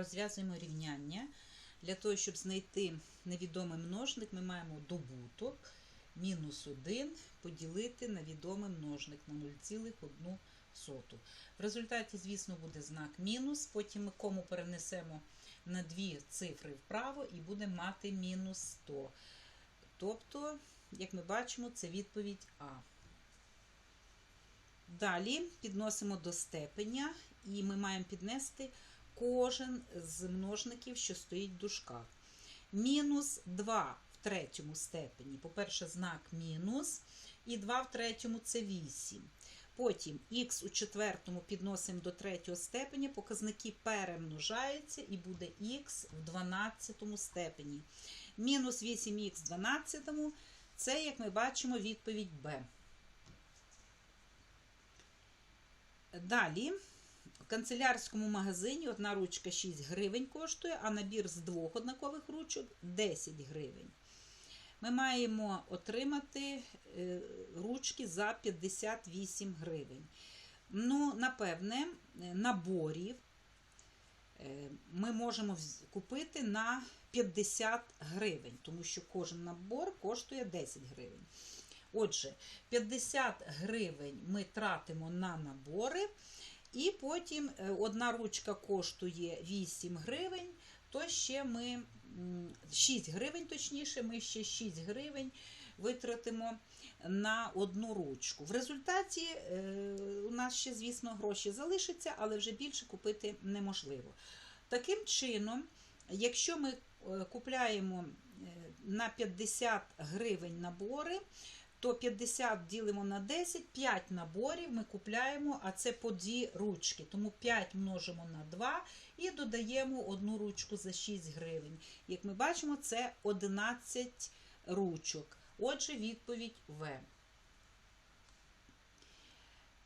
розв'язуємо рівняння. Для того, щоб знайти невідомий множник, ми маємо добуток мінус 1 поділити на відомий множник на 0,1. В результаті, звісно, буде знак мінус. Потім ми кому перенесемо на дві цифри вправо і будемо мати мінус 100. Тобто, як ми бачимо, це відповідь А. Далі підносимо до степеня, і ми маємо піднести кожен з множників, що стоїть в дужках. Мінус 2 в третьому степені. По-перше, знак мінус, і 2 в третьому це 8. Потім х у четвертому підносимо до третього степеня, показники перемножаються і буде х в 12 степені. Мінус 8х в 12 це, як ми бачимо, відповідь Б. Далі канцелярському магазині одна ручка 6 гривень коштує, а набір з двох однакових ручок 10 гривень. Ми маємо отримати е, ручки за 58 гривень. Ну, напевне, наборів е, ми можемо купити на 50 гривень, тому що кожен набор коштує 10 гривень. Отже, 50 гривень ми тратимо на набори, і потім одна ручка коштує 8 гривень, то ще ми 6 гривень, точніше, ми ще 6 гривень витратимо на одну ручку. В результаті у нас ще, звісно, гроші залишаться, але вже більше купити неможливо. Таким чином, якщо ми купляємо на 50 гривень набори, то 50 ділимо на 10, 5 наборів ми купляємо, а це по 2 ручки. Тому 5 множимо на 2 і додаємо одну ручку за 6 гривень. Як ми бачимо, це 11 ручок. Отже, відповідь В.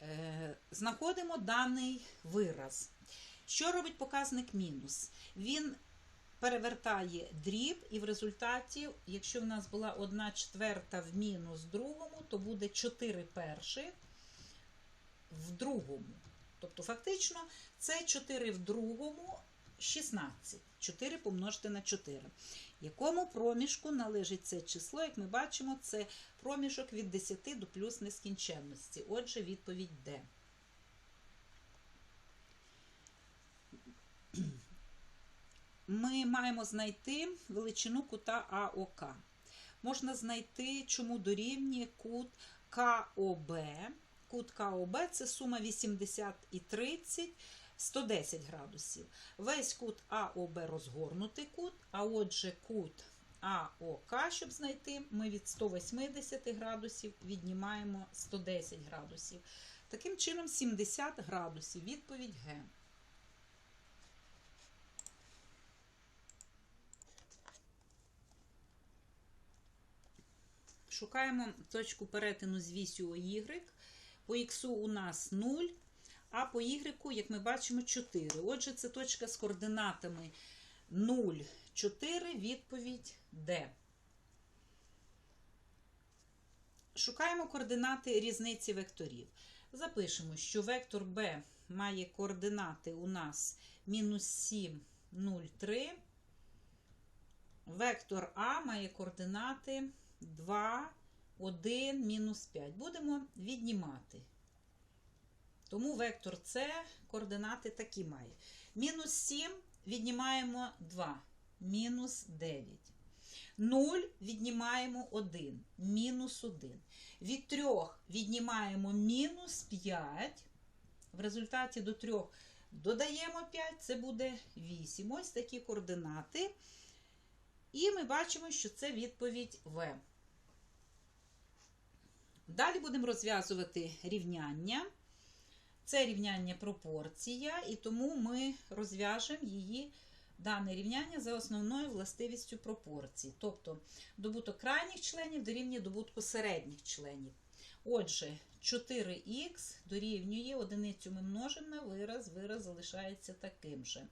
Е, знаходимо даний вираз. Що робить показник мінус? Він перевертає дріб, і в результаті, якщо в нас була 1 четверта в мінус другому, то буде 4 перших в другому. Тобто, фактично, це 4 в другому 16. 4 помножити на 4. Якому проміжку належить це число, як ми бачимо, це проміжок від 10 до плюс нескінченності. Отже, відповідь Д. Ми маємо знайти величину кута АОК. Можна знайти, чому дорівнює кут КОБ. Кут КОБ це сума 80 і 30, 110 градусів. Весь кут АОБ розгорнутий кут, а отже, кут АОК, щоб знайти, ми від 180 градусів віднімаємо 110 градусів. Таким чином, 70 градусів. Відповідь Г. Шукаємо точку перетину з вісю Y. По Х у нас 0, а по Y, як ми бачимо, 4. Отже, це точка з координатами 0, 4, відповідь D. Шукаємо координати різниці векторів. Запишемо, що вектор B має координати у нас мінус 7, 0, 3. Вектор А має координати 2, 1, мінус 5. Будемо віднімати. Тому вектор С координати такі має. Мінус 7 віднімаємо 2, мінус 9. 0 віднімаємо 1, мінус 1. Від 3 віднімаємо мінус 5. В результаті до 3 додаємо 5, це буде 8. Ось такі координати. І ми бачимо, що це відповідь В. Далі будемо розв'язувати рівняння. Це рівняння пропорція, і тому ми розв'яжемо її дане рівняння за основною властивістю пропорції. Тобто добуток крайніх членів дорівнює добутку середніх членів. Отже, 4х дорівнює одиницю ми множимо на вираз, вираз залишається таким же.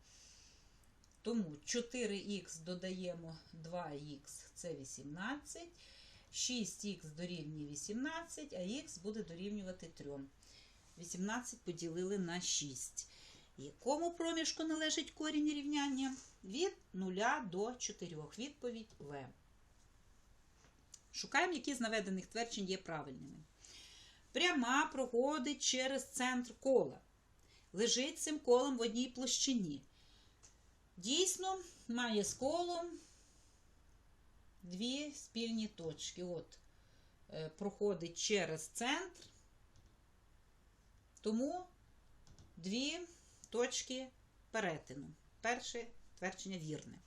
Тому 4х додаємо 2х це 18. 6х дорівнює 18, а х буде дорівнювати 3. 18 поділили на 6. Якому проміжку належить корінь рівняння? Від 0 до 4. Відповідь В. Шукаємо, які з наведених тверджень є правильними. Пряма проходить через центр кола. Лежить цим колом в одній площині. Дійсно, має з колом дві спільні точки. От, е, проходить через центр, тому дві точки перетину. Перше твердження вірне.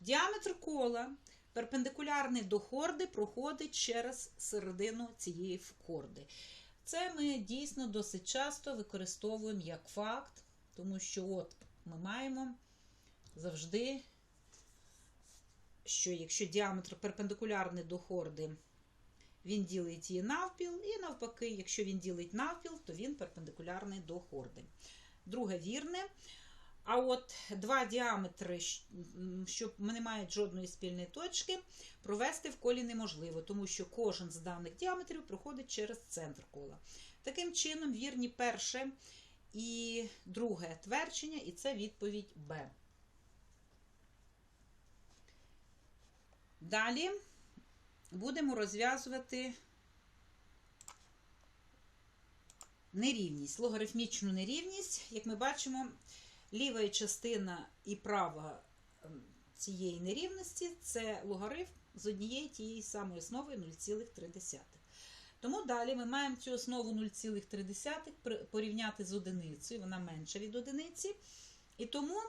Діаметр кола перпендикулярний до хорди проходить через середину цієї хорди. Це ми дійсно досить часто використовуємо як факт, тому що от ми маємо завжди, що якщо діаметр перпендикулярний до хорди, він ділить її навпіл, і навпаки, якщо він ділить навпіл, то він перпендикулярний до хорди. Друге вірне. А от два діаметри, що не мають жодної спільної точки, провести в колі неможливо, тому що кожен з даних діаметрів проходить через центр кола. Таким чином, вірні перше і друге твердження, і це відповідь Б. Далі будемо розв'язувати нерівність, логарифмічну нерівність. Як ми бачимо, ліва частина і права ем, цієї нерівності це логарифм з однієї тієї самої основи 0,3. Тому далі ми маємо цю основу 0,3 порівняти з одиницею, вона менша від одиниці. І тому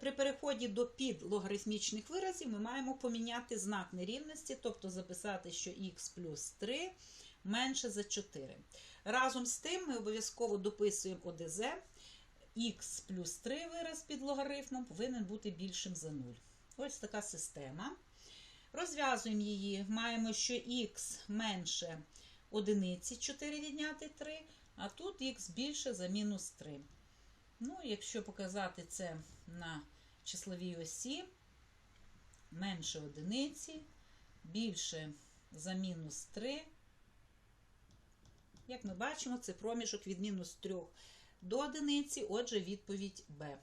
при переході до підлогарифмічних виразів ми маємо поміняти знак нерівності, тобто записати, що х плюс 3 менше за 4. Разом з тим ми обов'язково дописуємо ОДЗ. Х плюс 3 вираз під логарифмом повинен бути більшим за 0. Ось така система. Розв'язуємо її. Маємо, що х менше одиниці 4 відняти 3, а тут х більше за мінус 3. Ну, якщо показати це на числовій осі, менше одиниці, більше за мінус 3. Як ми бачимо, це проміжок від мінус 3 до одиниці, отже, відповідь Б.